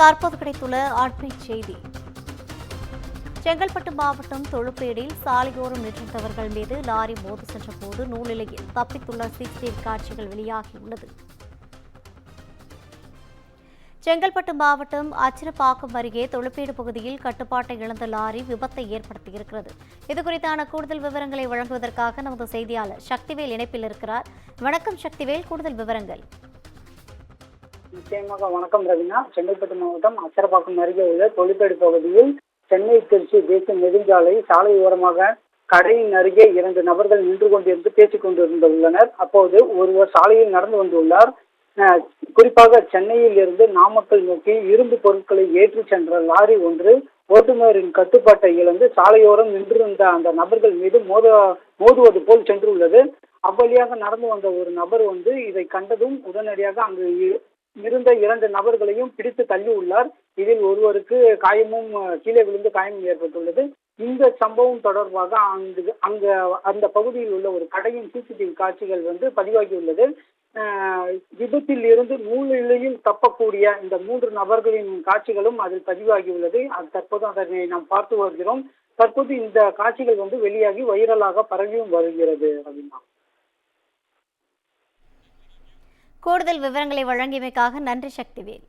தற்போது கிடைத்துள்ள அண்மை செய்தி. செங்கல்பட்டு மாவட்டம் தொழுப்பேடில் சாலையோரம் நின்றிருந்தவர்கள் மீது லாரி மோதி சென்றபோது நூலிலையில் தப்பித்துள்ள சிசிடிவி காட்சிகள் வெளியாகியுள்ளது. செங்கல்பட்டு மாவட்டம் அச்சிரப்பாக்கம் அருகே தொழுப்பேடு பகுதியில் கட்டுப்பாட்டை இழந்த லாரி விபத்தை ஏற்படுத்தியிருக்கிறது. இதுகுறித்தான கூடுதல் விவரங்களை வழங்குவதற்காக நமது செய்தியாளர் சக்திவேல் இணைப்பில் இருக்கிறார். வணக்கம் சக்திவேல் கூடுதல் விவரங்கள். நிச்சயமாக வணக்கம் ரவினா. செங்கல்பட்டு மாவட்டம் அச்சரப்பாக்கம் அருகே உள்ள தொழிற்பேடு பகுதியில் சென்னை திருச்சி தேசிய நெடுஞ்சாலை சாலை ஓரமாக கடையின் அருகே இரண்டு நபர்கள் நின்று கொண்டிருந்து பேசிக் கொண்டிருந்துள்ளனர். அப்போது ஒருவர் சாலையில் நடந்து வந்துள்ளார். குறிப்பாக சென்னையில் இருந்து நாமக்கல் நோக்கி இரும்பு பொருட்களை ஏற்றி சென்ற லாரி ஒன்று ஓட்டுநரின் கட்டுப்பாட்டை இழந்து சாலையோரம் நின்றிருந்த அந்த நபர்கள் மீது மோத மோதுவது போல் சென்றுள்ளது. அவ்வழியாக நடந்து வந்த ஒரு நபர் வந்து இதை கண்டதும் உடனடியாக அங்கு இருந்த இரண்டு நபர்களையும் பிடித்து தள்ளியுள்ளார். இதில் ஒருவருக்கு காயமும் கீழே விழுந்து காயம் ஏற்பட்டுள்ளது. இந்த சம்பவம் தொடர்பாக அங்கு அங்க அந்த பகுதியில் உள்ள ஒரு கடையின் சிசிடிவி காட்சிகள் வந்து பதிவாகியுள்ளது. விபத்தில் இருந்து நூலிலையும் தப்பக்கூடிய இந்த மூன்று நபர்களின் காட்சிகளும் அதில் பதிவாகியுள்ளது. அது தற்போது அதனை நாம் பார்த்து வருகிறோம். தற்போது இந்த காட்சிகள் வந்து வெளியாகி வைரலாக பரவியும் வருகிறது ரவீனா. கூடுதல் விவரங்களை வழங்கியமைக்காக நன்றி சக்திவேல்.